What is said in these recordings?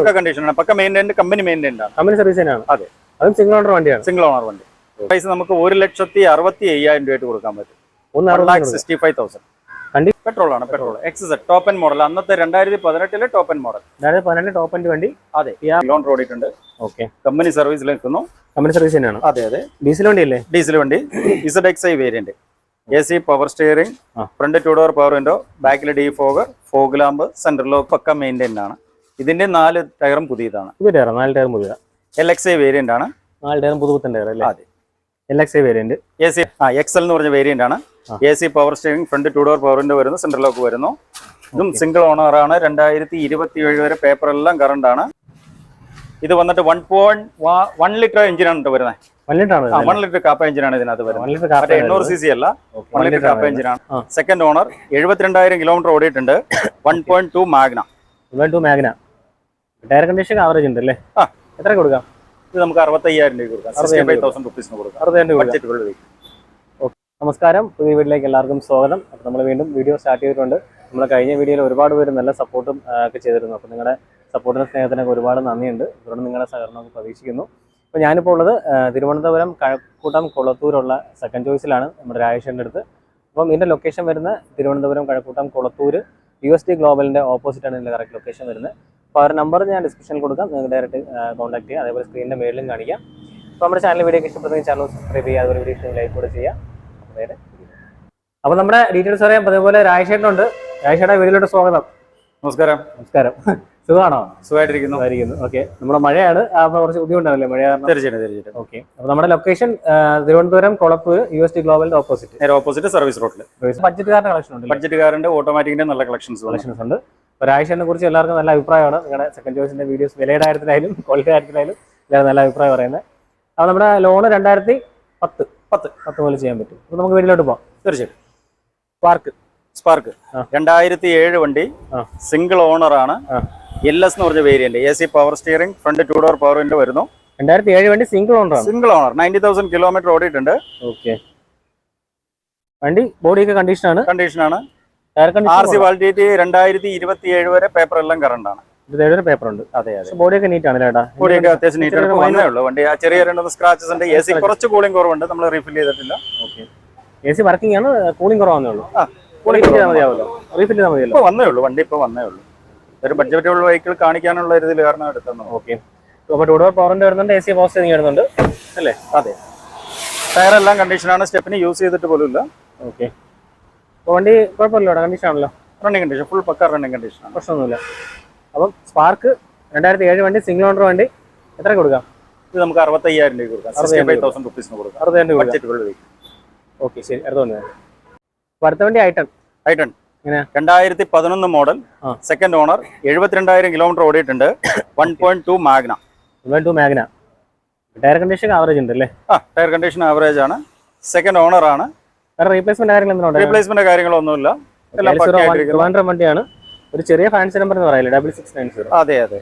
പക്ക കണ്ടീഷനാണ് പക്ക maintained company ആണ്. കമ്പനി സർവീസ് തന്നെയാണ്. അതെ. അതും സിംഗിൾ ഓണർ വണ്ടിയാണ്. സിംഗിൾ ഓണർ വണ്ടി. പ്രൈസ് നമുക്ക് ഒരു ലക്ഷത്തി അറുപത്തി അയ്യായിരം രൂപയായിട്ട് കൊടുക്കാൻ പറ്റും. ഒന്ന് one lakh sixty five thousand petrol ആണ് പെട്രോൾ ടോപ്പ് ആൻഡ് മോഡൽ അന്നത്തെ രണ്ടായിരത്തി പതിനെട്ടിലെ ടോപ്പ് ആൻഡ് മോഡൽ അതായത് പതിനെട്ട് ടോപ്പ് ആൻഡ് വണ്ടി. അതെ. ലോൺ റോഡിട്ടുണ്ട് ഓക്കെ കമ്പനി സർവീസിൽ നിൽക്കുന്നു. കമ്പനി സർവീസ് തന്നെയാണ്. അതെ അതെ. ഡീസൽ വണ്ടി. അല്ലേ ഡീസൽ വണ്ടി Z X I variant A C power steering front two door power window ബാക്കിൽ D fogger fog lamp central lock പക്ക മെയിന്റൈൻ ആണ്. ഇതിന്റെ നാല് ടയറും പുതിയതാണ്. പുതിയ ടയർ നാല് ടയറും പുതിയതാണ് എൽ എക്സ് ഐ വേരിയന്റ് ആണ്. നാല് ടയറും പുതുപുത്തൻ ടയർ അല്ലേ അതെ. L X I variant A C ആ എക്സൽ എന്ന് പറഞ്ഞ വേരിയന്റ് ആണ്. A C power steering front two door പവറിന്റെ വരുന്നു സെൻട്രൽ ലോക്ക് വരുന്നു. ഇതും സിംഗിൾ ഓണർ ആണ്. രണ്ടായിരത്തി ഇരുപത്തി ഏഴ് വരെ പേപ്പർ എല്ലാം കറണ്ട് ആണ്. ഇത് വന്നിട്ട് വൺ പോയിന്റ് വൺ ലിറ്റർ എഞ്ചിനാണ് വരുന്നത്. വൺ ലിറ്റർ കാപ്പ എഞ്ചിനാണ് ഇതിനകത്ത് വരുന്നത്. എണ്ണൂറ് സി സി അല്ല. വൺ ലിറ്റർ കാപ്പ എഞ്ചിനാണ് ആണ് സെക്കൻഡ് ഓണർ എഴുപത്തിരണ്ടായിരം കിലോമീറ്റർ ഓടിയിട്ടുണ്ട്. One point two Magna car two Magna tyre condition average ഉണ്ട് അല്ലേ ആ. എത്ര കൊടുക്കാം? ഇത് നമുക്ക് അറുപത്തയ്യായിരം രൂപ. കൊടുക്കാം. അറുപതിനായിരം രൂപ. ബഡ്ജറ്റ് നമസ്കാരം. പുതിയ വീട്ടിലേക്ക് എല്ലാവർക്കും സ്വാഗതം. അപ്പോൾ നമ്മൾ വീണ്ടും വീഡിയോ സ്റ്റാർട്ട് ചെയ്തിട്ടുണ്ട്. നമ്മൾ കഴിഞ്ഞ വീഡിയോയിൽ ഒരുപാട് പേര് നല്ല സപ്പോർട്ടും ഒക്കെ ചെയ്തിരുന്നു. അപ്പോൾ നിങ്ങളുടെ സപ്പോർട്ടിനും സ്നേഹത്തിനൊക്കെ ഒരുപാട് നന്ദിയുണ്ട്. തുടർന്ന് നിങ്ങളുടെ സഹകരണമൊക്കെ പ്രതീക്ഷിക്കുന്നു. അപ്പോൾ ഞാനിപ്പോൾ ഉള്ളത് തിരുവനന്തപുരം കഴക്കൂട്ടം കൊളത്തൂരുള്ള സെക്കൻഡ് ചോയ്സിലാണ് നമ്മുടെ രാജേഷിന്റെ അടുത്ത്. അപ്പം ഇതിന്റെ ലൊക്കേഷൻ വരുന്ന Thiruvananthapuram Kazhakkoottam Kulathoor U S D ഗ്ലോബലിന്റെ ഓപ്പോസിറ്റാണ് ഇതിന്റെ കറക്റ്റ് ലൊക്കേഷൻ വരുന്നത്. അപ്പോൾ ആ ഒരു നമ്പർ ഞാൻ ഡിസ്ക്രിപ്ഷനിൽ കൊടുക്കാം. നിങ്ങൾക്ക് ഡയറക്റ്റ് കോൺടാക്ട് ചെയ്യാം. അതേപോലെ സ്ക്രീനിന്റെ മേളിലും കാണിക്കാം. അപ്പോൾ നമ്മുടെ ചാനൽ വീഡിയോ ഇഷ്ടപ്പെടുന്ന ചാനൽ സബ്സ്ക്രൈബ് ചെയ്യുക. അതുപോലെ വീഡിയോ ലൈക്ക് കൂടെ ചെയ്യുക. അപ്പോൾ നേരെ അപ്പൊ നമ്മുടെ ഡീറ്റെയിൽസ് അറിയാം. അതേപോലെ രാജേഷേട്ടനുണ്ട്. രാജേഷേട്ടാ വീട്ടിലോട്ട് സ്വാഗതം. നമസ്കാരം. നമസ്കാരം. സുഖമാണോ? സുഖമായിട്ടിരിക്കുന്നു. ആയിരിക്കുന്നു ഓക്കെ നമ്മുടെ മഴയാണ്. അപ്പോൾ കുറച്ച് ബുദ്ധിമുട്ടാണല്ലേ മഴ തീർച്ചയായിട്ടും തീർച്ചയായിട്ടും. ഓക്കെ അപ്പോൾ നമ്മുടെ location Thiruvananthapuram Kulappur U S T ഗ്ലോബലിന്റെ opposite opposite service റോഡിൽ ബഡ്ജറ്റ് കാറിന്റെ കളക്ഷൻ ഉണ്ട് ബഡ്ജറ്റ് കാറിന്റെ ഓട്ടോമാറ്റിക്കിന്റെ നല്ല കളക്ഷൻസ് കളക്ഷൻസ് ഉണ്ട്. രാജേഷനെ കുറിച്ച് എല്ലാവർക്കും നല്ല അഭിപ്രായമാണ്. നിങ്ങളുടെ സെക്കൻഡ് ചോയ്സിന്റെ വീഡിയോസ് വിലയുടെ കാര്യത്തിലായാലും ക്വാളിറ്റി കാര്യത്തിലായാലും എല്ലാവരും നല്ല അഭിപ്രായം പറയുന്നത്. അപ്പൊ നമ്മുടെ ലോണ് രണ്ടായിരത്തി പത്ത്. പത്ത്. പത്ത് മുതൽ ചെയ്യാൻ പറ്റും. അപ്പൊ നമുക്ക് വീട്ടിലോട്ട് പോകാം തീർച്ചയായിട്ടും. Spark Spark. രണ്ടായിരത്തി ഏഴ് വണ്ടി സിംഗിൾ ഓണർ ആണ്. ആ. എൽ എസ് എന്ന് പറഞ്ഞ variant A C power steering front two door power window വരുന്നു. രണ്ടായിരത്തി ഏഴ് വണ്ടി single owner single owner ninety thousand kilometre ഓടിയിട്ടുണ്ട്. ഓക്കെ വണ്ടി ബോഡിയൊക്കെ കണ്ടീഷനാണ് കണ്ടീഷനാണ് ആർ സി വാലിഡിറ്റി രണ്ടായിരത്തി ഇരുപത്തി ഏഴ് വരെ പേപ്പർ എല്ലാം കറണ്ട് ആണ് പേപ്പർ ഉണ്ട് അതെ അതെ. ബോഡിയൊക്കെ നീറ്റ് ആണ് ചേട്ടാ കൂടിയൊക്കെ അത്യാവശ്യം നീറ്റ് ഇച്ചിരി വന്നേ ഉള്ളൂ. വണ്ടി ആ ചെറിയ രണ്ട് സ്ക്രാച്ചസ് ഉണ്ട്. എ സി കുറച്ച് കൂളിംഗ് കുറവുണ്ട്. നമ്മൾ റീഫിൽ ചെയ്തിട്ടില്ല. ഓക്കെ എ സി വർക്കിംഗ് ആണ്. കൂളിംഗ് കുറവാന്നേ ഉള്ളൂ. ആ റീഫിൽ ചെയ്താൽ മതിയാവുമല്ലോ. റീഫിൽ ചെയ്താൽ മതിയല്ലോ. ഇപ്പൊ വന്നേ ഉള്ളൂ. വണ്ടി വന്നേ ഉള്ളൂ. ഒരു ബഡ്ജറ്റബിൾ വെഹിക്കിൾ കാണിക്കാനുള്ള ഒരു ഇതിൽ കാരണം എടുത്തു ഓക്കെ അപ്പോൾ ടൂ ഡോർ പവറിന്റെ വരുന്നുണ്ട്. എ സി പോസ്റ്റ് വരുന്നുണ്ട്. അല്ലേ? അതെ. ടയർ എല്ലാം കണ്ടീഷനാണ് സ്റ്റെപ്പിന് യൂസ് ചെയ്തിട്ട് പോലും ഇല്ല ഓക്കെ വണ്ടി കുഴപ്പമില്ല കണ്ടീഷൻ ആണല്ലോ. റണ്ണിങ് കണ്ടീഷൻ ഫുൾ പക്ക റണ്ണിങ് കണ്ടീഷൻ ആണ്. പ്രശ്നമൊന്നുമില്ല. അപ്പം സ്പാർക്ക് രണ്ടായിരത്തി ഏഴ് വണ്ടി സിംഗിൾ ഓണർ വണ്ടി എത്ര കൊടുക്കാം? ഇത് നമുക്ക് അറുപത്തയ്യായിരം രൂപ കൊടുക്കാം. സിക്സ്റ്റി ഫൈവ് തൗസൻഡ് റുപ്പീസിന് കൊടുക്കാം. അറുപതിനായിരം രൂപ ബഡ്ജറ്റ് ഓക്കെ ശരി. വന്നു അടുത്ത വണ്ടി ഐട്ടൺ ഐട്ടൺ? രണ്ടായിരത്തി പതിനൊന്ന് മോഡൽ സെക്കൻഡ് ഓണർ എഴുപത്തിരണ്ടായിരം കിലോമീറ്റർ ഓടിയിട്ടുണ്ട്. വൺ പോയിന്റ് ടു മാഗ്ന ഇവൻ two Magna tyre condition average ഉണ്ട് അല്ലേ ആ ടയർ കണ്ടീഷൻ ആവറേജ് ആണ്. സെക്കൻഡ് ഓണർ ആണ്. റീപ്ലേസ്മെന്റ് കാര്യങ്ങൾ റീപ്ലേസ്മെന്റ് കാര്യങ്ങളൊന്നുമില്ല. ട്രിവാൻഡ്രം വണ്ടിയാണ്. ഒരു ചെറിയ ഫാൻസി നമ്പർ എന്ന് പറയില്ല ഡബിൾ സിക്സ് നയൻ സീറോ അതെ അതെ.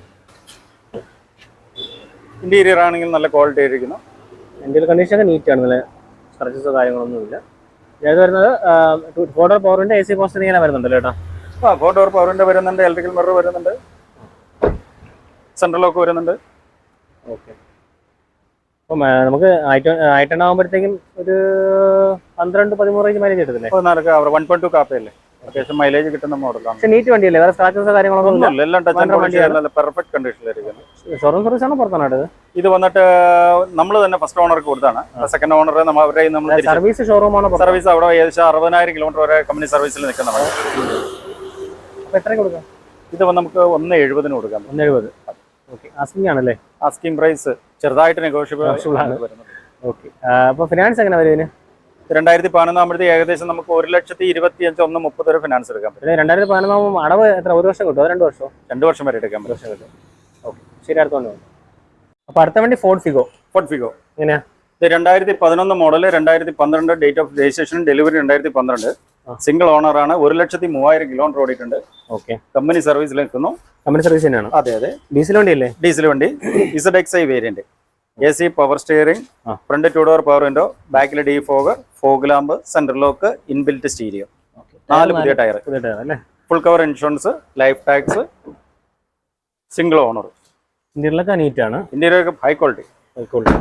ഇന്റീരിയർ ആണെങ്കിൽ നല്ല ക്വാളിറ്റി ആയിരിക്കുന്നു. ഇന്റീരിയർ കണ്ടീഷൻ ഒക്കെ നീറ്റ് ആണ് നല്ല സ്ക്രച്ചസോ കാര്യങ്ങളൊന്നുമില്ല ഇത് വരുന്നത് ഫോർ ഡോർ പവറിന്റെ എ സി പോസ്റ്റ് ഇങ്ങനെ വരുന്നുണ്ടല്ലോ ചേട്ടാ ആ ഫോർ ഡോർ പവറിന്റെ വരുന്നുണ്ട് ഇലക്ട്രിക്കൽ മിറർ വരുന്നുണ്ട്. സെൻട്രൽ ലോക്ക് വരുന്നുണ്ട്. ഓക്കെ അപ്പം നമുക്ക് ഐറ്റൺ ആകുമ്പോഴത്തേക്കും ഒരു പന്ത്രണ്ട് പതിമൂന്ന് മൈലേജ് എടുത്തില്ലേ? പതിനാലൊക്കെ അവർ വൺ പോയിന്റ് ടു കാപ്പയല്ലേ? അത്യാവശ്യം മൈലേജ് കിട്ടുന്ന മോഡലാണ് പക്ഷെ നീറ്റ് വണ്ടിയല്ലേ? വേറെ സ്ക്രാച്ചസ് കാര്യങ്ങളൊന്നും എല്ലാം ടച്ച് പെർഫെക്റ്റ് ഷോറൂം സർവീസ് ആണോ പുറത്താണോ ഇത് വന്നിട്ട് നമ്മൾ തന്നെ ഫസ്റ്റ് ഓണർക്ക് കൊടുത്താണ്. സെക്കൻഡ് ഓണർ നമ്മൾ നിന്ന് നമ്മൾ സർവീസ് ഷോറൂം ആണോ പുറത്ത്. സർവീസ് അവിടെ ഏകദേശം അറുപതിനായിരം കിലോമീറ്റർ വരെ കമ്പനി സർവീസിൽ എത്ര കൊടുക്കാം? ഇത് നമുക്ക് ഒന്ന് എഴുപതിന് കൊടുക്കാം. ഒന്ന് എഴുപത്. ആസ്കിങ് ആണല്ലേ? ആസ്കിംഗ് പ്രൈസ് ചെറുതായിട്ട് നെഗോഷ്യബിൾ ആണ്. ഓക്കെ അപ്പോൾ ഫിനാൻസ് എങ്ങനെ വരും ഇതിന്? രണ്ടായിരത്തി പതിനൊന്നാകുമ്പോഴത്തേക്ക് ഏകദേശം നമുക്ക് ഒരു ലക്ഷത്തി ഇരുപത്തി അഞ്ച് ഒന്ന് മുപ്പത് വരെ ഫിനാൻസ് എടുക്കാൻ പറ്റും. രണ്ടായിരത്തി പതിനൊന്നാകുമ്പോൾ അടവ് എത്ര? ഒരു വർഷം കിട്ടും രണ്ട് വർഷം രണ്ട് വർഷം വരെ എടുക്കാൻ പറ്റും. വർഷം കിട്ടും. ഓക്കെ ശരി അടുത്തോണ്ട് അപ്പോൾ അടുത്ത വണ്ടി ഫോർഡ് ഫിഗോ ഫോർട്ട് ഫിഗോ എങ്ങനെയാ? ഇത് രണ്ടായിരത്തി പതിനൊന്ന് മോഡൽ രണ്ടായിരത്തി പന്ത്രണ്ട് ഡേറ്റ് ഓഫ് രജിസ്ട്രേഷൻ ഡെലിവറി രണ്ടായിരത്തി പന്ത്രണ്ട്. സിംഗിൾ ഓണർ ആണ്. ഒരു ലക്ഷത്തി മൂവായിരം കിലോമീറ്റർ ഓടിയിട്ടുണ്ട്. ഓക്കെ കമ്പനി സർവീസിൽ നിൽക്കുന്നു കമ്പനി സർവീസ് തന്നെയാണ്? അതെ അതെ. ഡീസൽ വണ്ടി. അല്ലേ ഡീസൽ വണ്ടി Z X I variant A C power steering front two door power window ബാക്കിൽ D fogger fog lamp central lock inbuilt stereo നാല് പുതിയ ടയർ പുതിയ ടയർ അല്ലേ? Full cover insurance life tax single owner ഇന്ത്യയിലൊക്കെ നീറ്റാണ്. ഇന്ത്യയിലൊക്കെ high quality high quality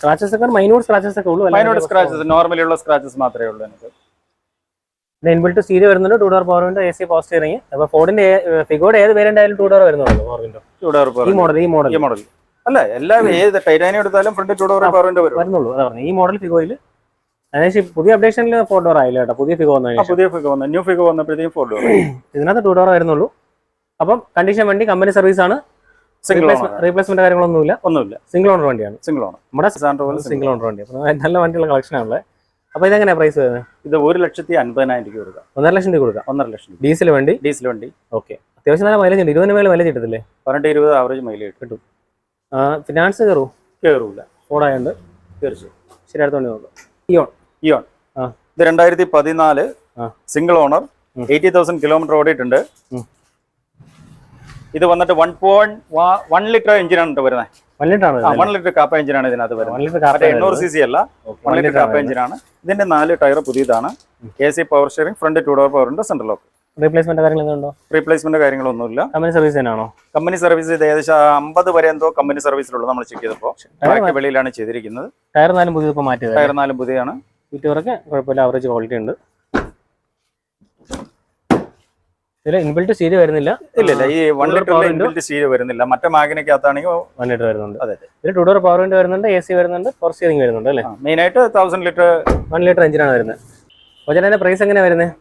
scratches ഒക്കെ മൈനോട് scratches ഒക്കെ ഉള്ളൂ മൈനോട് സ്ക്രാച്ചസ് നോർമലി ഉള്ള സ്ക്രാച്ചസ് മാത്രമേ ഉള്ളൂ എനിക്ക്. ഇൻബിൽറ്റ് സ്റ്റീരിയോ വരുന്നുണ്ട്. Two door power window A C post ഇറങ്ങി അപ്പോൾ ഫോർഡിന്റെ ഫിഗോയുടെ ഏത് വേരിയന്റ് ആയാലും ടൂ ഡോർ വരുന്നുള്ളൂ പവർ വിൻഡോ ടു ഡോർ ഈ മോഡൽ ഈ മോഡൽ ഈ മോഡൽ അല്ല എല്ലാ ഏത് ടൈറ്റാനിയം എടുത്താലും ഫ്രണ്ട് ടു ഡോർ പവറിന്റെ വരും വരുന്നുള്ളൂ. അതാ പറഞ്ഞു. ഈ മോഡൽ ഫിഗോയിൽ അതിനുശേഷം പുതിയ അപ്ഡേഷനിൽ ഫോർ ഡോർ ആയില്ല കേട്ടോ പുതിയ ഫിഗോ വന്നു പുതിയ ഫിഗോ വന്നു. ന്യൂ ഫിഗോ വന്നപ്പോഴത്തേക്കും ഫോർ ഡോർ ഇതിനകത്ത് ടൂ ഡോർ വരുന്നുള്ളൂ. അപ്പം കണ്ടീഷൻ വണ്ടി കമ്പനി സർവീസ് ആണ്. റീപ്ലേസ്മെന്റ് കാര്യങ്ങളൊന്നുമില്ല. ഒന്നുമില്ല. സിംഗിൾ ഓണർ വണ്ടിയാണ്. സിംഗിൾ ഓണർ നമ്മുടെ സിംഗിൾ ഓണർ വണ്ടി നല്ല വണ്ടിയുള്ള കളക്ഷൻ ആണല്ലേ? അപ്പോൾ ഇതെങ്ങനെയാ പ്രൈസ് വരുന്നത്? ഇത് ഒരു ലക്ഷത്തി അൻപതിനായിരം രൂപ കൊടുക്കാം. ഒന്നര ലക്ഷം രൂപ കൊടുക്കാം. ഒന്നര ലക്ഷം ഡീസൽ വണ്ടി? ഡീസൽ വണ്ടി. ഓക്കെ അത്യാവശ്യം നല്ല മൈലേജ് ഉണ്ട്. ഇരുപതിന് മേലെ മൈലേജ് കിട്ടത്തില്ലേ? പതിനെട്ട് ഇരുപത് ആവറേജ് മൈലേജ് കിട്ടും. ഫിനാൻസ് കയറൂ? കയറൂല ഓടായുണ്ട് തീർച്ചയായും ശരി അടുത്ത വണ്ടി നോക്കാം. ഇയോൺ ഇയോൺ ആ. ഇത് രണ്ടായിരത്തി പതിനാല്. Single owner. Eighty thousand kilometre ഓടിയിട്ടുണ്ട്. ഇത് വന്നിട്ട് വൺ പോയിന്റ് വൺ ലിറ്റർ എഞ്ചിനാണ് വരുന്നത് വൺ ലിറ്റർ കാപ്പ എഞ്ചിനാണ് ഇതിനകത്ത്. വരുന്നത്. എണ്ണൂറ് സി സി അല്ല. വൺ ലിറ്റർ കാപ്പ എഞ്ചിനാണ് ഇതിന്റെ നാല് ടയർ പുതിയതാണ്. A C power steering front two door power ഉണ്ട് സെൻട്രൽ ലോക്ക് റീപ്ലേസ്മെന്റ് കാര്യങ്ങൾ എന്തുണ്ടോ റീപ്ലേസ്മെന്റ് കാര്യങ്ങളൊന്നുമില്ല കമ്പനി സർവീസ് തന്നെയാണോ കമ്പനി സർവീസ് ഇത് ഏകദേശം അമ്പത് വരെ എന്തോ കമ്പനി സർവീസിലുള്ളത് നമ്മൾ ചെക്ക് ചെയ്തപ്പോൾ വെളിയിലാണ് ചെയ്തിരിക്കുന്നത്. ടയർ നാലും പുതിയത് മാറ്റിയത് ടയർ നാലും പുതിയതാണ്. സീറ്റുകളൊക്കെ കുഴപ്പമില്ല ആവറേജ് ക്വാളിറ്റി ഉണ്ട്. ഇതിൽ ഇൻബിൽറ്റ് സീരി വരുന്നില്ല. ഇല്ല ഈ വൺ Two സീരിയ വരുന്നില്ല. മറ്റേ മാഗിനൊക്കെയാണെങ്കിൽ വൺ ലിറ്റർ വരുന്നുണ്ട്. അതെ ഇതിൽ ടു ഡോർ പവർ വിൻഡോ വരുന്നുണ്ട് എ സി വരുന്നുണ്ട് ഫോർ സ്റ്റിയറിംഗ് വരുന്നുണ്ട് അല്ലേ? മെയിൻ ആയിട്ട് തൗസൻഡ് ലിറ്റർ വൺ ലിറ്റർ എഞ്ചിനാണ് വരുന്നത്. അപ്പോൾ ചേട്ടന്റെ പ്രൈസ് എങ്ങനെയാണ് വരുന്നത്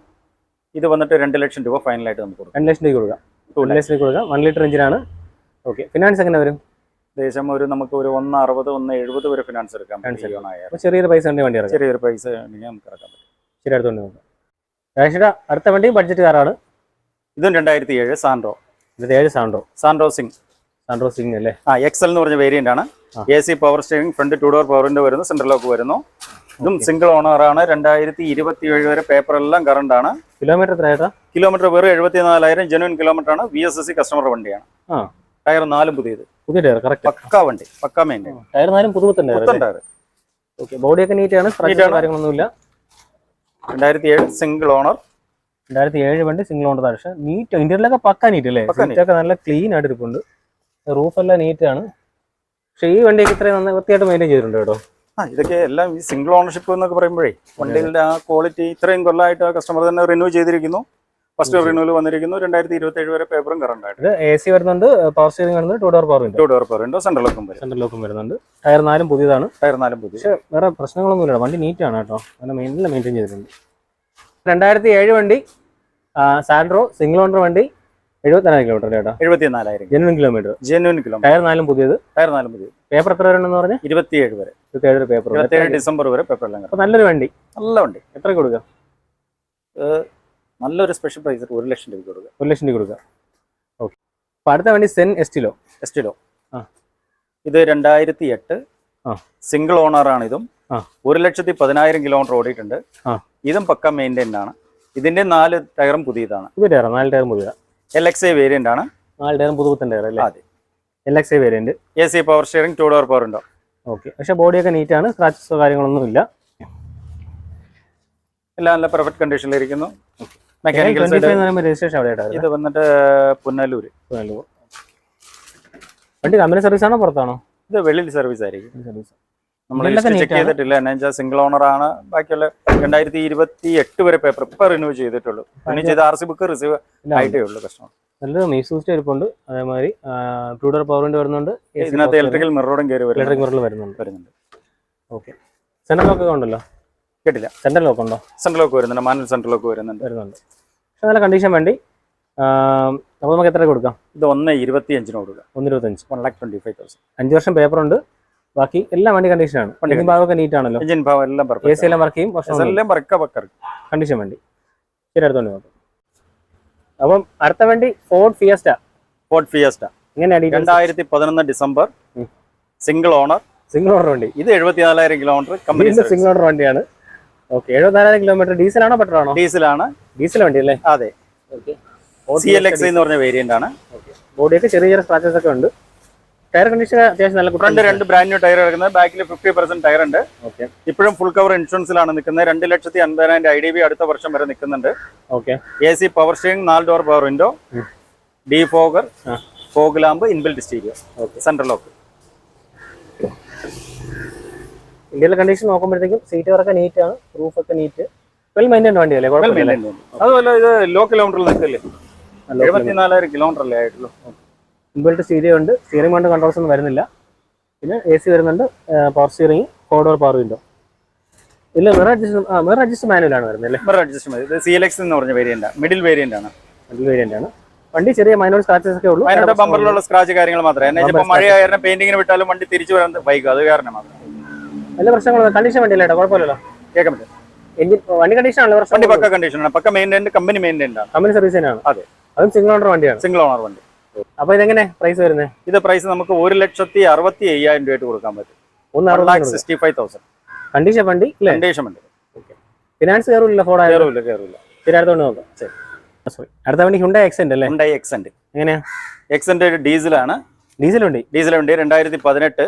ഇത് വന്നിട്ട് രണ്ട് ലക്ഷം രൂപ ഫൈനലായിട്ട് നമുക്ക് കൊടുക്കാം. രണ്ട് ലക്ഷം രൂപ കൊടുക്കാം. ടു ലക്ഷം രൂപ കൊടുക്കാം. വൺ ലിറ്റർ എഞ്ചിനാണ് ഓക്കെ ഫിനാൻസ് എങ്ങനെ വരും? ഏകദേശം ഒരു നമുക്ക് ഒരു ഒന്ന് അറുപത് ഒന്ന് എഴുപത് വരെ ഫിനാൻസ് എടുക്കാം. ചെറിയൊരു പൈസ ഉണ്ടെങ്കിൽ വണ്ടി ഇറക്കാം. ചെറിയൊരു പൈസ ഉണ്ടെങ്കിൽ നമുക്ക് ഇറക്കാൻ പറ്റും ശരി അടുത്തോണ്ട് നോക്കാം. അടുത്ത വണ്ടി ബഡ്ജറ്റ് കാറാണ് ഇതും രണ്ടായിരത്തി ഏഴ് സാൻഡ്രോ. ഏഴ് Santro. Santro Xing. Santro Xing അല്ലേ? ആ എക്സൽ എന്ന് പറഞ്ഞ വേരിയന്റ് ആണ്. A C power steering front two door പവറിന്റെ വരുന്നു സെൻട്രൽ ലോക്ക് വരുന്നു. ഇതും സിംഗിൾ ഓണർ ആണ്. രണ്ടായിരത്തി ഇരുപത്തി ഏഴ് വരെ പേപ്പർ എല്ലാം കറണ്ട് ആണ്. കിലോമീറ്റർ എത്ര ചേട്ടാ? കിലോമീറ്റർ വെറും എഴുപത്തിനാലായിരം ജെനുവിൻ കിലോമീറ്റർ ആണ്. V S S C customer വണ്ടിയാണ്. ടയർ നാലും പുതിയത്. പുതിയ ടയർ കറക്റ്റ് പക്കാ വണ്ടി പക്കാ മെയിൻ ടയർ നാലും പുത്തൻ ടയർ ഓക്കെ ബോഡിയൊക്കെ നീറ്റ് ആണ്. Neat സ്ക്രാച്ച് ആണ്. കാര്യങ്ങളൊന്നുമില്ല. രണ്ടായിരത്തി ഏഴ് സിംഗിൾ ഓണർ രണ്ടായിരത്തി ഏഴ് വണ്ടി സിംഗിൾ ഓണർ പക്ഷേ നീറ്റ് ഇന്റീരിയലൊക്കെ പക്ക നീറ്റ് അല്ലേ? സീറ്റൊക്കെ നല്ല ക്ലീൻ ആയിട്ട് ഇരിപ്പുണ്ട്. റൂഫ് എല്ലാം നീറ്റ് ആണ്. പക്ഷെ ഈ വണ്ടിയൊക്കെ ഇത്രയും നന്നായി വൃത്തിയായിട്ട് മെയിന്റെയിൻ ചെയ്തിട്ടുണ്ട് കേട്ടോ. ആ ഇതൊക്കെ എല്ലാം ഈ സിംഗിൾ ഓണർഷിപ്പ് എന്നൊക്കെ പറയുമ്പോഴേ വണ്ടികളുടെ ആ ക്വാളിറ്റി ഇത്രയും കൊല്ലമായിട്ട് കസ്റ്റമർ തന്നെ റിന്യൂ ചെയ്തിരിക്കുന്നു. ഫസ്റ്റ് റിന്യൂവൽ വന്നിരിക്കുന്നു. രണ്ടായിരത്തി ഇരുപത്തി ഏഴ് വരെ പേപ്പറും കറണ്ട് ആയിട്ട്. ഇത് എ സി വരുന്നുണ്ട് പവർ സ്റ്റിയറിംഗ് വരുന്നത് two door power two door power ഉണ്ട് സെൻട്രൽ ലോക്കും വരും. സെൻട്രൽ ലോക്കും വരുന്നുണ്ട്. ടയർ നാലും പുതിയതാണ്. ടയർ നാലും പുതിയ പക്ഷേ വേറെ പ്രശ്നങ്ങളൊന്നുമില്ല വണ്ടി നീറ്റാണ് കേട്ടോ. നല്ല മെയിൻ മെയിന്റെയിൻ ചെയ്തിട്ടുണ്ട്. രണ്ടായിരത്തി ഏഴ് വണ്ടി സാൻഡ്രോ സിംഗിൾ ഓണർ വണ്ടി എഴുപത്തിനാല് കിലോമീറ്റർ ചേട്ടാ എഴുപത്തിനാലായിരം. Genuine kilometre genuine kilometre tyre നാലും പുതിയത്. ടയർ നാലും പുതിയത്. പേപ്പർ എത്ര വരെ ഉണ്ടെന്ന് പറഞ്ഞാൽ ഇരുപത്തിയേഴ് വരെ. ഇരുപത്തേഴ് പേപ്പർ ഇരുപത്തിയേഴ് ഡിസംബർ വരെ പേപ്പർ എല്ലാം അപ്പോൾ നല്ലൊരു വണ്ടി. നല്ല വണ്ടി. എത്ര കൊടുക്കാം? നല്ലൊരു സ്പെഷ്യൽ പ്രൈസ് ഒരു ലക്ഷം രൂപ കൊടുക്കുക ഒരു ലക്ഷം രൂപ കൊടുക്കുക ഓക്കെ അപ്പോൾ അടുത്ത വണ്ടി സെൻ എസ്റ്റിലോ? എസ്റ്റിലോ. ആ. ഇത് രണ്ടായിരത്തി എട്ട് ആ. സിംഗിൾ ഓണറാണ് ഇതും. ഒരു ലക്ഷത്തി പതിനായിരം കിലോമീറ്റർ ഓടിയിട്ടുണ്ട്. ആ. ഇതും പക്ക മെയിന്റൈൻഡ് ആണ്. ഇതിന്റെ നാല് ടയറും പുതിയതാണ്. ടയർ നാല് ടയറും പുതിയ എൽ എക്സ് ഐ വേരിയന്റ് ആണ്. നാല് ടയറും പുതുപുത്തൻ ടയർ അല്ലേ അതെ. L X I variant A C power steering two door power ഉണ്ടോ ഓക്കെ പക്ഷേ ബോഡിയൊക്കെ നീറ്റ് ആണ് സ്ക്രാച്ചസോ കാര്യങ്ങളൊന്നും ഇല്ല. എല്ലാം നല്ല പെർഫെക്റ്റ് കണ്ടീഷനിലിരിക്കുന്നു മെക്കാനിക്കൽ രജിസ്ട്രേഷൻ ഇത് വന്നിട്ട് പുനലൂര് വണ്ടി കമ്പനി സർവീസ് ആണോ പുറത്താണോ? ഇത് വെളിയിൽ സർവീസ് ആയിരിക്കും. സർവീസ് നമ്മൾ ചെക്ക് ചെയ്തിട്ടില്ല. എന്നുവെച്ചാൽ സിംഗിൾ ഓണർ ആണ്. ബാക്കിയുള്ള രണ്ടായിരത്തി ഇരുപത്തി എട്ട് വരെ പേപ്പർ ഇപ്പൊ റിന്യൂ ചെയ്തിട്ടുള്ളൂ. റിന്യൂ ചെയ്ത ആർ സി ബുക്ക് റിസീവ് ആയിട്ടേ ഉള്ളൂ കസ്റ്റമർ നല്ലൊരു മീസൂസ്റ്റ് ഇരിപ്പുണ്ട് അതേമാതിരി ടൂ ഡോർ പവർ വിൻഡോ വരുന്നുണ്ട്. ഇതിനകത്ത് ഇലക്ട്രിക്കൽ മിററോടും കയറി വരും ഇലക്ട്രിക് മിററിൽ വരുന്നുണ്ട്. വരുന്നുണ്ട്. ഓക്കെ സെൻട്രൽ ലോക്ക് ഉണ്ടല്ലോ? കേട്ടില്ല. സെൻട്രൽ ലോക്ക് ഉണ്ടോ? സെൻട്രൽ ലോക്ക് വരുന്നുണ്ട്. മാനുവൽ സെൻട്രൽ ലോക്ക് വരുന്നുണ്ട്. വരുന്നുണ്ട്. പക്ഷെ നല്ല കണ്ടീഷൻ വേണ്ടി. അപ്പോൾ നമുക്ക് എത്ര കൊടുക്കാം? ഇത് ഒന്ന് ഇരുപത്തി അഞ്ചിന് കൊടുക്കുക ഒന്ന് ഇരുപത്തഞ്ച് one lakh twenty five thousand അഞ്ച് വർഷം പേപ്പർ ഉണ്ട്. ബാക്കി എല്ലാം വണ്ടി കണ്ടീഷനാണ് വണ്ടി ഭാഗമൊക്കെ നീറ്റ് ആണല്ലോ. എഞ്ചിൻ ഭാഗം എല്ലാം എ സി എല്ലാം വർക്ക് ചെയ്യും എല്ലാം കണ്ടീഷൻ വണ്ടി. ശരി അടുത്തോണ്ട് നോക്കാം. അപ്പം അടുത്ത വണ്ടി ഫോർഡ് ഫിയസ്റ്റ ഫോർഡ് ഫിയസ്റ്റ എങ്ങനെയാണ് രണ്ടായിരത്തി പതിനൊന്ന് December. Single owner single owner വണ്ടി. ഇത് എഴുപത്തിനാലായിരം കിലോമീറ്റർ കമ്പനി സിംഗിൾ ഓണർ വണ്ടിയാണ്. ഓക്കെ എഴുപത്തിനാലായിരം കിലോമീറ്റർ ഡീസൽ ആണോ പെട്രോൾ ആണോ? ഡീസലാണ് ഡീസൽ വണ്ടി അല്ലേ? അതെ. സി എൽ എക്സ് എന്ന് പറഞ്ഞ വേരിയന്റ് ആണ്. ബോഡിയൊക്കെ ചെറിയ ചെറിയ സ്ക്രാച്ചസ് ഒക്കെ ഉണ്ട്. ടയർ കണ്ടീഷൻ അത്യാവശ്യം നല്ല ഫ്രണ്ട് രണ്ട് ബ്രാൻഡ് ന്യൂ ടയർ എടുക്കുന്നത് ബാക്കിൽ ഫിഫ്റ്റി പെർസെന്റ് ടയർ ഉണ്ട്. ഓക്കെ ഇപ്പോഴും ഫുൾ കവർ ഇൻഷുറൻസിലാണ് നിൽക്കുന്നത്. രണ്ട് ലക്ഷത്തി അൻപതിനായിരം ഐ ഡി ബി അടുത്ത വർഷം വരെ നിൽക്കുന്നുണ്ട്. Okay A C power steering നാല് door power window. Defogger fog lamp inbuilt stereo. Central lock ഇന്ത്യയിലെ കണ്ടീഷൻ നോക്കുമ്പോഴത്തേക്കും സീറ്റ് വർക്ക് നീറ്റ് ആണ്. പ്രൂഫ് ഒക്കെ നീറ്റ് വെൽ മെയിന്റൈൻ വണ്ടിയല്ലേ? അതുപോലെ ഇത് ലോ കിലോമീറ്ററിൽ നിൽക്കില്ലേ? എഴുപത്തിനാലായിരം കിലോമീറ്റർ അല്ലേ ആയിട്ടുള്ളൂ. ഇൻബിൽറ്റ് സ്റ്റീരിയോ ഉണ്ട്. സ്റ്റിയറിംഗ് കൊണ്ട് കൺട്രോൾസ് ഒന്നും വരുന്നില്ല. പിന്നെ എ സി വരുന്നുണ്ട്. Power steering four door power window ഇല്ല mirror adjust mirror adjust manual ആണ് വരുന്നത് അല്ലേ? നമ്പർ അഡ്ജസ്റ്റ്മെന്റ് ഇത് സി എൽ എക്സ് എന്ന് പറഞ്ഞ വേരിയന്റ് മിഡിൽ വേരിയന്റ് ആണ്. മിഡിൽ വേരിയന്റ് ആണ്. വണ്ടി ചെറിയ മൈനോർ സ്ക്രാച്ചസ് ഒക്കെ ഉള്ളൂ. അതിനോട് ബമ്പറിലുള്ള സ്ക്രാച്ച് കാര്യങ്ങൾ മാത്രമേ. എന്നെ ഇപ്പൊ മഴ കാരണം പെയിന്റിങ്ങിന് വിട്ടാലും വണ്ടി തിരിച്ചു വരാൻ ബൈക്ക് അത് കാരണം മാത്രം. എല്ലാ പ്രശ്നങ്ങളും കണ്ടീഷൻ വണ്ടിയല്ലേ ഏട്ടാ കുഴപ്പമില്ലല്ലോ. കേൾക്കാൻ പറ്റും. എഞ്ചിൻ വണ്ടി കണ്ടീഷൻ ആണല്ലോ വണ്ടി പക്ക കണ്ടീഷനാണ് പക്ക മെയിന്റെന്റ് കമ്പനി മെയിന്റെന്റ് ആണ്. കമ്പനി സർവീസ് തന്നെയാണ്. അതെ. അതും സിംഗിൾ ഓണർ വണ്ടിയാണ്. സിംഗിൾ ഓണർ വണ്ടി. അപ്പൊ ഇതെങ്ങനെ പ്രൈസ് വരുന്നത് ഇത് പ്രൈസ് നമുക്ക് ഒരു ലക്ഷത്തി അറുപത്തി അയ്യായിരം രൂപയായിട്ട് കൊടുക്കാൻ പറ്റും. ഒന്ന് സിക്സ്റ്റി ഫൈവ് തൗസൻഡ് കണ്ടീഷൻ വണ്ടി കണ്ടീഷൻ വണ്ടി. ഫിനാൻസ് കയറില്ല ഫോൺ കയറില്ല കയറില്ല കയറൂല ശരിയാത്തോണ്ട് നോക്കാം. സോറി അടുത്ത വണ്ടി ഹുണ്ടായി എക്സെന്റ് അല്ലേ? ഹുണ്ടായി എക്സെന്റ് എങ്ങനെയാ? എക്സെന്റ് ഡീസലാണ്. ഡീസൽ ഡീസലുണ്ട് ഡീസൽ വണ്ടി രണ്ടായിരത്തി പതിനെട്ട്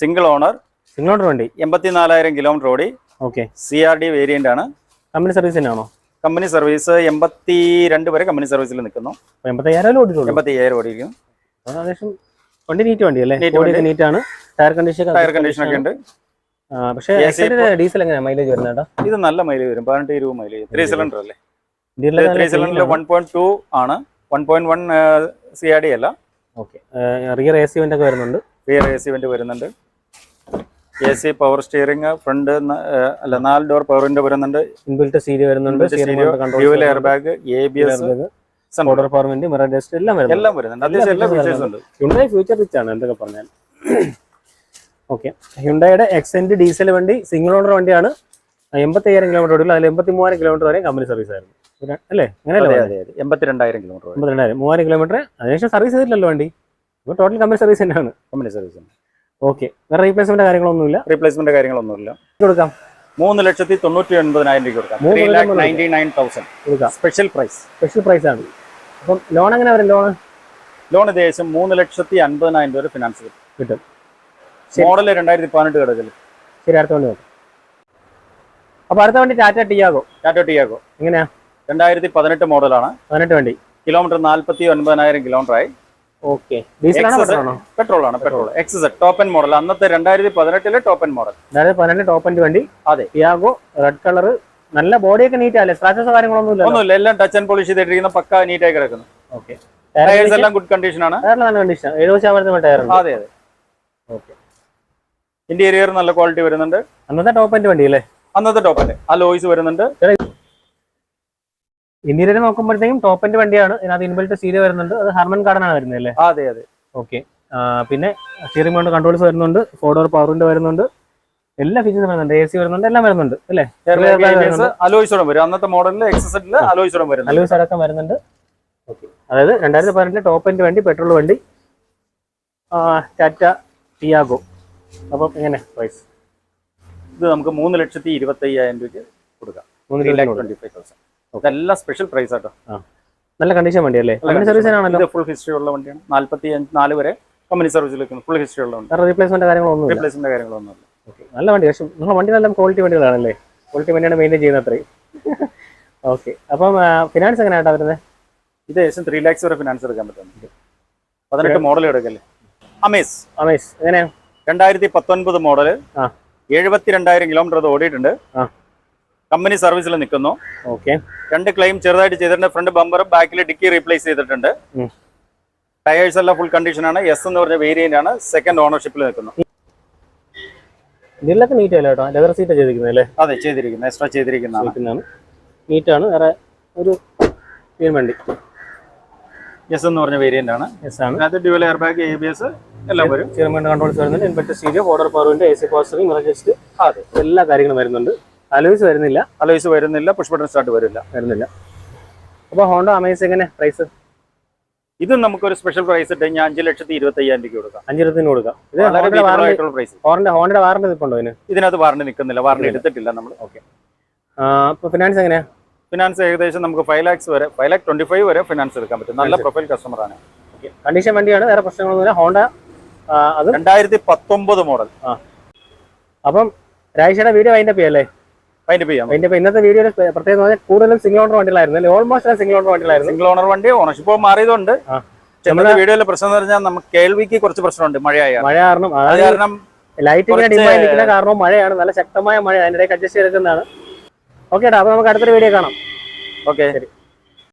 സിംഗിൾ ഓണർ സിംഗിൾ ഓണർ വണ്ടി? എൺപത്തിനാലായിരം കിലോമീറ്റർ ഓടി. Okay C R D variant ആണ്. കമ്പനി സർവീസ് തന്നെയാണോ? കമ്പനി സർവീസ് എൺപത്തി രണ്ട് വരെ കമ്പനി സർവീസിൽ നിൽക്കുന്നു. അപ്പൊ എൺപത്തയ്യായിരം ഓടിയിട്ടുള്ളൂ. എൺപത്തി അയ്യായിരം ഓടിയിരിക്കും അപ്പൊ ഏകദേശം വണ്ടി നീറ്റ് വണ്ടി അല്ലേ? Neat ബോഡിയൊക്കെ നീറ്റ് ആണ്. ടയർ കണ്ടീഷൻ ടയർ കണ്ടീഷൻ ഒക്കെ ഉണ്ട്. പക്ഷേ AC ഡീസൽ എങ്ങനെയാ? മൈലേജ് വരുന്നേട്ടാ ഇത് നല്ല മൈലേജ് വരും. പതിനെട്ട് ഇരുപത് മൈലേജ് ത്രീ സിലിണ്ടർ അല്ലേ? Three cylinder one point two ആണ്. One point one C R D അല്ല. Okay rear A C vent ഒക്കെ വരുന്നുണ്ട്. റിയർ എ സി വെന്റ് വരുന്നുണ്ട്. A C power steering front അല്ല നാല് ഡോർ പവർ വിൻഡോ വരുന്നുണ്ട്. Inbuilt Serie വരുന്നുണ്ട്. Dual air bag A B S order four vent mirror dust എല്ലാം എല്ലാം വരുന്നുണ്ട്. അത്യാവശ്യം എല്ലാ ഫീച്ചേഴ്സ് ഉണ്ട്. ഹ്യുണ്ടായി ഫ്യൂച്ചർ റിച്ച് ആണ് എന്തൊക്കെ പറഞ്ഞാൽ ഓക്കെ ഹ്യുണ്ടായുടെ എക്സെന്റ് ഡീസൽ വണ്ടി സിംഗിൾ ഓണർ വണ്ടിയാണ്. എൺപത്തി അയ്യായിരം കിലോമീറ്റർ ഓടില്ല അതിൽ എൺപത്തി മൂവായിരം കിലോമീറ്റർ വരെ കമ്പനി സർവീസ് ആയിരുന്നു അല്ലേ? അങ്ങനെയല്ലേ എൺപത്തിരണ്ടായിരം കിലോമീറ്റർ എൺപത്തിരണ്ടായിരം. മൂവായിരം കിലോമീറ്റർ അതിനുശേഷം സർവീസ് ചെയ്തിട്ടില്ലല്ലോ വണ്ടി. ഇപ്പോൾ ടോട്ടൽ കമ്പനി സർവീസ് തന്നെയാണ്. കമ്പനി സർവീസ് ഓക്കെ വേറെ റീപ്ലേസ്മെന്റ് കാര്യങ്ങളൊന്നുമില്ല? റീപ്ലേസ്മെന്റ് കാര്യങ്ങളൊന്നുമില്ല. കൊടുക്കാം. മൂന്ന് ലക്ഷത്തി തൊണ്ണൂറ്റി ഒൻപതിനായിരം രൂപ കൊടുക്കാം. മൂന്ന് three lakh ninety nine thousand special price special price ആണ്. അപ്പം ലോൺ എങ്ങനെ വരും? ലോൺ ലോൺ ഏകദേശം മൂന്ന് ലക്ഷത്തി അൻപതിനായിരം രൂപ ഫിനാൻസ് കിട്ടും. കിട്ടും. മോഡൽ രണ്ടായിരത്തി പതിനെട്ട് കിടക്കൽ. ശരി അടുത്ത വണ്ടി നോക്കാം. അപ്പൊ അടുത്ത വണ്ടി ടാറ്റ ടിയാഗോ ടാറ്റ ടിയാഗോ എങ്ങനെയാ? രണ്ടായിരത്തി പതിനെട്ട് മോഡലാണ് പതിനെട്ട് വണ്ടി. കിലോമീറ്റർ നാൽപ്പത്തി ഒൻപതിനായിരം കിലോമീറ്റർ ആയി. ഓക്കെ. പെട്രോൾ ആണ് petrol. Access top end model അന്നത്തെ രണ്ടായിരത്തി പതിനെട്ടിലെ ടോപ്പ് എൻ മോഡൽ അതായത് പതിനെട്ട് ടോപ്പ് ആൻഡ് വണ്ടി അതെ. പിയാഗോ റെഡ് കളർ നല്ല ബോഡി ഒക്കെ നീറ്റ് അല്ലേ സ്ക്രാച്ചസ് കാര്യങ്ങളൊന്നും ഇല്ല ഒന്നുമില്ല. എല്ലാം ടച്ച് ആൻഡ് പോളിഷ് ചെയ്തിട്ടിരിക്കുന്ന. പക്ക നീറ്റ് ആയി കിടക്കുന്നു. ഓക്കെ. ടയേഴ്സ് എല്ലാം ഗുഡ് കണ്ടീഷൻ ആണ്. നല്ല കണ്ടീഷൻ എഴുപത് ശതമാനത്തിന് ടയർ അതെ അതെ. ഓക്കെ. ഇന്റീരിയർ നല്ല ക്വാളിറ്റി വരുന്നുണ്ട്. അന്നത്തെ ടോപ്പ് എൻഡ് വണ്ടി അല്ലേ? അന്നത്തെ ടോപ്പ് ആ ലോയിസ് വരുന്നുണ്ട്. ഇന്ത്യയിൽ നോക്കുമ്പോഴത്തേക്കും ടോപ്പ് എൻഡ് വണ്ടിയാണ്. ഇതിനകത്ത് ഇൻബിൽറ്റ് സീരിയ വരുന്നുണ്ട്. അത് ഹർമൻ കാർഡനാണ് വരുന്നത് അല്ലേ? അതെ അതെ. ഓക്കെ പിന്നെ സ്റ്റിയറിംഗ് കൊണ്ട് കൺട്രോൾസ് വരുന്നുണ്ട്. ഫോർ ഡോർ പവറിന്റെ വരുന്നുണ്ട്. എല്ലാ ഫീച്ചേഴ്സും വരുന്നുണ്ട്. എ സി വരുന്നുണ്ട്. എല്ലാം വരുന്നുണ്ട്. അല്ലേ? അലോയ്സോടും വരും. അന്നത്തെ മോഡലിൽ അലോയ്സോടും അലൂസ് അടക്കം വരുന്നുണ്ട്. ഓക്കെ അതായത് രണ്ടായിരത്തി പതിനെട്ടിലെ ടോപ്പ് എൻഡ് വണ്ടി പെട്രോൾ വണ്ടി. ടാറ്റ ടിയാഗോ അപ്പം എങ്ങനെ പ്രൈസ് ഇത് നമുക്ക് മൂന്ന് ലക്ഷത്തി ഇരുപത്തി അയ്യായിരം രൂപയ്ക്ക് കൊടുക്കാം. മൂന്ന് ട്വന്റി ഫൈവ് തൗസൻഡ് ഇതെല്ലാം സ്പെഷ്യൽ പ്രൈസ് ആട്ടോ. നല്ല കണ്ടീഷൻ വണ്ടി അല്ലേ കമ്പനി സർവീസ് ആണല്ലോ. ഫുൾ ഹിസ്റ്ററി ഉള്ള വണ്ടിയാണ്. നാല്പത്തി നാല് വരെ കമ്പനി സർവീസിൽ വെക്കുന്നു ഫുൾ ഹിസ്റ്ററി ഉള്ള വണ്ടി. റീപ്ലേസ്മെന്റ് കാര്യങ്ങളൊന്നും റീപ്ലേസ്മെന്റ് കാര്യങ്ങളൊന്നുമില്ല. ഓക്കെ. നല്ല വണ്ടി. പക്ഷെ നിങ്ങളുടെ വണ്ടി നല്ല ക്വാളിറ്റി വണ്ടികളാണല്ലേ? ക്വാളിറ്റി വണ്ടിയാണ് മെയിന്റെയിൻ ചെയ്യുന്നത് അത്രയും ഓക്കെ. അപ്പം ഫിനാൻസ് എങ്ങനെയാട്ടാ വരുന്നത് ഇത് ഏകദേശം ത്രീ ലാക്സ് വരെ ഫിനാൻസ് എടുക്കാൻ പറ്റുന്നുണ്ട് പതിനെട്ട് മോഡൽ എടുക്കല്ലേ? അമേസ് അമേസ് എങ്ങനെയാണ് രണ്ടായിരത്തി പത്തൊൻപത് മോഡൽ എഴുപത്തി രണ്ടായിരം കിലോമീറ്റർ അത് ഓടിയിട്ടുണ്ട്. കമ്പനി സർവീസിൽ നിൽക്കുന്നു. ഓക്കെ രണ്ട് ക്ലെയിം ചെറുതായിട്ട് ചെയ്തിട്ടുണ്ട്. ഫ്രണ്ട് ബമ്പറും ബാക്കിൽ ഡിക്കി റീപ്ലേസ് ചെയ്തിട്ടുണ്ട്. ടയേഴ്സ് എല്ലാം ഫുൾ കണ്ടീഷൻ ആണ്. എസ് എന്ന് പറഞ്ഞ വേരിയന്റ് ആണ്. സെക്കൻഡ് ഓണർഷിപ്പിൽ നിൽക്കുന്നു. ഇതിലൊക്കെ നീറ്റ് അല്ലേ കേട്ടോ? ലെതർ സീറ്റ് അതെ ചെയ്തിരിക്കുന്നത്. എക്സ്ട്രാ ചെയ്തിരിക്കുന്നതാണ്. നീറ്റാണ് വേറെ ഒരു വണ്ടി. എസ് എന്ന് പറഞ്ഞ വേരിയന്റ് ആണ്. Dual air bag A B S എല്ലാം വരും. ചെയർമാൻ കൺട്രോൾസ് വരുന്നുണ്ട്. ഇൻവെർട്ടർ സ്റ്റീരിയോ ഓർഡർ പവറിന്റെ എ സി പോസ്റ്ററിംഗ് മിറർ അതെ. എല്ലാ കാര്യങ്ങളും വരുന്നുണ്ട്. അലോയ്സ് വരുന്നില്ല. അലോയ്സ് വരുന്നില്ല പുഷ് ബട്ടൺ സ്റ്റാർട്ട് വരില്ല. വരുന്നില്ല. അപ്പോൾ ഹോണ്ട അമേസ് എങ്ങനെ പ്രൈസ് ഇത് നമുക്കൊരു സ്പെഷ്യൽ പ്രൈസ് ഇട്ട് കഴിഞ്ഞാൽ അഞ്ച് ലക്ഷത്തി ഇരുപത്തി അയ്യായിരം രൂപ കൊടുക്കാം. അഞ്ചിരത്തിന് കൊടുക്കാം. ഇത് ആയിട്ടുള്ള പ്രൈസ് ഹോണ്ട ഹോണ്ടയുടെ വാറണ്ടി നിൽപ്പുണ്ടോ ഇതിന്? ഇതിനകത്ത് വാറണ്ടി നിൽക്കുന്നില്ല. വാറണ്ടി എടുത്തിട്ടില്ല നമ്മൾ ഓക്കെ അപ്പോൾ ഫിനാൻസ് എങ്ങനെയാ? ഫിനാൻസ് ഏകദേശം നമുക്ക് ഫൈവ് ലാക്സ് വരെ ഫൈവ് ലാക്ക് ട്വന്റി ഫൈവ് വരെ ഫിനാൻസ് എടുക്കാൻ പറ്റും. നല്ല പ്രൊഫൈൽ കസ്റ്റമർ ആണ്. കണ്ടീഷൻ വണ്ടിയാണ്. വേറെ പ്രശ്നങ്ങളൊന്നുമില്ല. ഹോണ്ട അത്? രണ്ടായിരത്തി പത്തൊമ്പത് മോഡൽ അപ്പം രാജേഷയുടെ വീഡിയോ അതിന്റെ പേ അതിന്റെ ചെയ്യാം അതിന്റെ ഇന്നത്തെ വീഡിയോയിൽ പ്രത്യേകം കൂടുതലും സിംഗിൾ ഓണർ വണ്ടികളായിരുന്നു. ഓൾമോസ്റ്റ് സിംഗിൾ ഓണർ വണ്ടികളായിരുന്നു. സിംഗിൾ ഓണർ വണ്ടി ഓണർഷിപ്പ് മാറിയതുകൊണ്ട്. നമ്മുടെ വീഡിയോയിലെ പ്രശ്നം എന്ന് പറഞ്ഞാൽ നമുക്ക് കേൾവിക്ക് കുറച്ച് പ്രശ്നമുണ്ട്. മഴയായ മഴ കാരണം അത് കാരണം ലൈറ്റ് ഇങ്ങനെ കുറച്ച് ഡിമായി നിൽക്കുന്ന കാരണവും മഴയാണ്. നല്ല ശക്തമായ മഴ അതിന്റെ അഡ്ജസ്റ്റ് ചെയ്തെടുക്കുന്നതാണ്. ഓക്കെ അപ്പൊ നമുക്ക് അടുത്തൊരു വീഡിയോ കാണാം. ഓക്കെ ശരി.